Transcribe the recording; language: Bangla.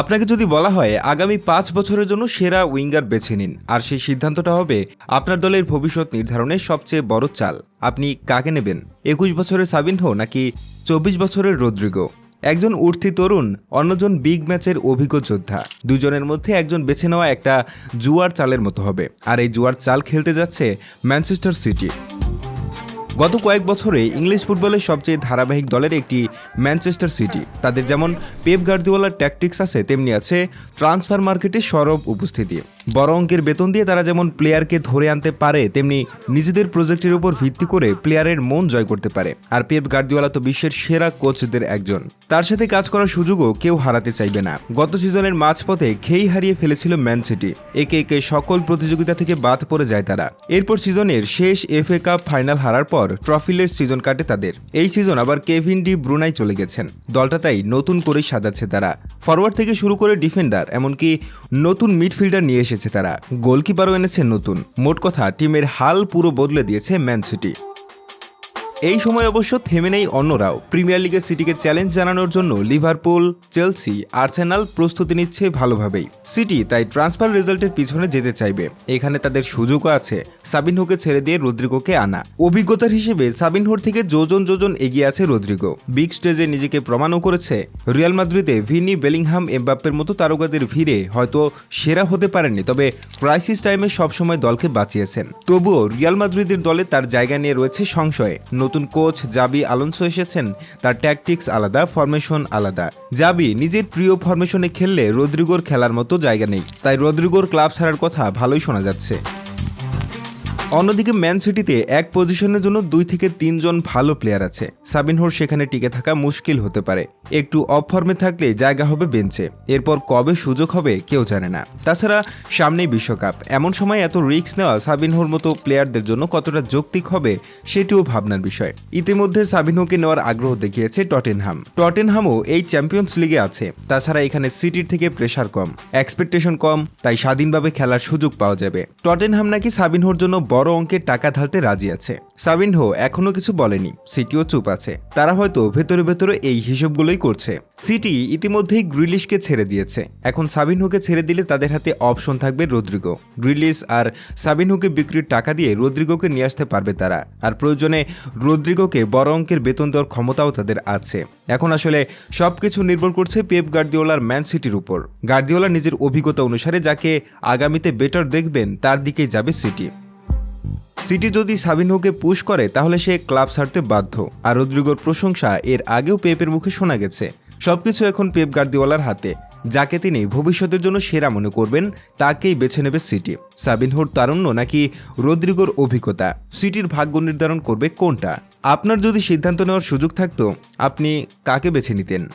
আপনাকে যদি বলা হয়, আগামী পাঁচ বছরের জন্য সেরা উইঙ্গার বেছে নিন, আর সেই সিদ্ধান্তটা হবে আপনার দলের ভবিষ্যৎ নির্ধারণের সবচেয়ে বড় চাল। আপনি কাকে নেবেন? একুশ বছরের সাবিনহো নাকি চব্বিশ বছরের রদ্রিগো? একজন উঠতি তরুণ, অন্যজন বিগ ম্যাচের অভিজ্ঞ যোদ্ধা। দুজনের মধ্যে একজন বেছে নেওয়া একটা জুয়ার চালের মতো হবে, আর এই জুয়ার চাল খেলতে যাচ্ছে ম্যানচেস্টার সিটি। গত কয়েক বছরে ইংলিশ ফুটবলের সবচেয়ে ধারাবাহিক দলের একটি ম্যানচেস্টার সিটি। তাদের যেমন পেপ গার্দিওয়ালার ট্যাকটিক্স আছে, তেমনি আছে ট্রান্সফার মার্কেটে সরব উপস্থিতি। বড় অঙ্কের বেতন দিয়ে তারা যেমন প্লেয়ারকে ধরে আনতে পারে, তেমনি নিজেদের প্রজেক্টের উপর ভিত্তি করে প্লেয়ারের মন জয় করতে পারে। আর পেপ গার্দিওয়ালা তো বিশ্বের সেরা কোচদের একজন। তার সাথে কাজ করার সুযোগও কেউ হারাতে চাইবে না। গত সিজনের মাঝপথে খেই হারিয়ে ফেলেছিল ম্যান সিটি একে একে সকল প্রতিযোগিতা থেকে বাদ পড়ে যায় তারা। এরপর সিজনের শেষ এফএ কাপ ফাইনাল হারার পর ট্রফিলেস সিজন কাটে তাদের। এই সিজন আবার কেভিন ডি ব্রুনাই চলে গেছেন। দলটা তাই নতুন করেই সাজাচ্ছে তারা। ফরওয়ার্ড থেকে শুরু করে ডিফেন্ডার এমনকি নতুন মিডফিল্ডার নিয়ে এসেছে তারা। গোলকিপারও এনেছে নতুন। মোট কথা টিমের হাল পুরো বদলে দিয়েছে ম্যান সিটি। এই সময় অবশ্য থেমে নেই অন্যরাও। প্রিমিয়ার লিগের সিটিকে চ্যালেঞ্জ জানানোর জন্য লিভারপুল, চেলসি, আর্সেনাল প্রস্তুতি নিচ্ছে ভালোভাবেই। সিটি তাই ট্রান্সফার রেজাল্টের পিছনে যেতে চাইবে। এখানে তাদের সুযোগও আছে। সাবিনহোকে ছেড়ে দিয়ে রদ্রিগোকে আনা। অভিজ্ঞতার হিসেবে সাবিনহোর থেকে যোজন যোজন এগিয়ে আছে রদ্রিগো। বিগ স্টেজে নিজেকে প্রমাণও করেছে। রিয়াল মাদ্রিদে ভিনি, বেলিংহাম, এমবাপ্পের মতো তারকাদের ভিড়ে হয়তো সেরা হতে পারেননি, তবে ক্রাইসিস টাইমে সবসময় দলকে বাঁচিয়েছেন। তবুও রিয়াল মাদ্রিদের দলে তার জায়গা নিয়ে রয়েছে সংশয়ে। নতুন কোচ জাবি আলোনসো এসেছেন, তার ট্যাকটিক্স আলাদা ফরমেশন আলাদা। জাবি নিজের প্রিয় ফরমেশনে খেললে রদ্রিগোর খেলার মতো জায়গা নেই, তাই রদ্রিগোর ক্লাব ছাড়ার কথা ভালোই শোনা যাচ্ছে। অন্যদিকে ম্যান সিটিতে এক পজিশনের জন্য দুই থেকে তিনজন ভালো প্লেয়ার আছে। সাবিনহোর সেখানে টিকে থাকা মুশকিল হতে পারে। একটু অফ ফর্মে থাকলে জায়গা হবে বেঞ্চে। এরপর কবে সুযোগ হবে কেউ জানে না। তাছাড়া সামনেই বিশ্বকাপ। এমন সময় এত রিস্ক নেওয়া সাবিনহোর মতো প্লেয়ারদের জন্য কতটা যৌক্তিক হবে সেটিও ভাবনার বিষয়। ইতিমধ্যে সাবিনহোকে নেওয়ার আগ্রহ দেখিয়েছে টটেনহাম। টটেনহামও এই চ্যাম্পিয়ন্স লিগে আছে। তাছাড়া এখানে সিটির থেকে প্রেশার কম। এক্সপেকটেশন কম, তাই স্বাধীনভাবে খেলার সুযোগ পাওয়া যাবে। টটেনহাম নাকি সাবিনহোর জন্য বড় অঙ্কের টাকা ঢালতে রাজি আছে। সাবিনহো এখনও কিছু বলেনি, সিটিও চুপ আছে। তারা হয়তো ভেতরে ভেতরে এই হিসেবগুলোই করছে। সিটি ইতিমধ্যেই গ্রিলিশকে ছেড়ে দিয়েছে। এখন সাবিনহোকে ছেড়ে দিলে তাদের হাতে অপশন থাকবে রদ্রিগো। গ্রিলিশ আর সাবিনহোকে বিক্রির টাকা দিয়ে রদ্রিগোকে নিয়ে আসতে পারবে তারা। আর প্রয়োজনে রদ্রিগোকে বড় অঙ্কের বেতন দেওয়ার ক্ষমতাও তাদের আছে। এখন আসলে সব কিছু নির্ভর করছে পেপ গার্দিওলার ম্যান সিটির উপর। গার্দিওলা নিজের অভিজ্ঞতা অনুসারে যাকে আগামীতে বেটার দেখবেন, তার দিকেই যাবে সিটি। সিটি যদি সাবিনহোকে পুশ করে, তাহলে সে ক্লাব ছাড়তে বাধ্য। আর রদ্রিগোর প্রশংসা এর আগেও পেপের মুখে শোনা গেছে। সবকিছু এখন পেপ গার্দিওয়ালার হাতে। যাকে তিনি ভবিষ্যতের জন্য সেরা মনে করবেন, তাকেই বেছে নেবে সিটি। সাবিনহোর তারুণ্য নাকি রদ্রিগোর অভিজ্ঞতা? সিটির ভাগ্য নির্ধারণ করবে কোনটা? আপনার যদি সিদ্ধান্ত নেওয়ার সুযোগ থাকতো, আপনি কাকে বেছে নিতেন?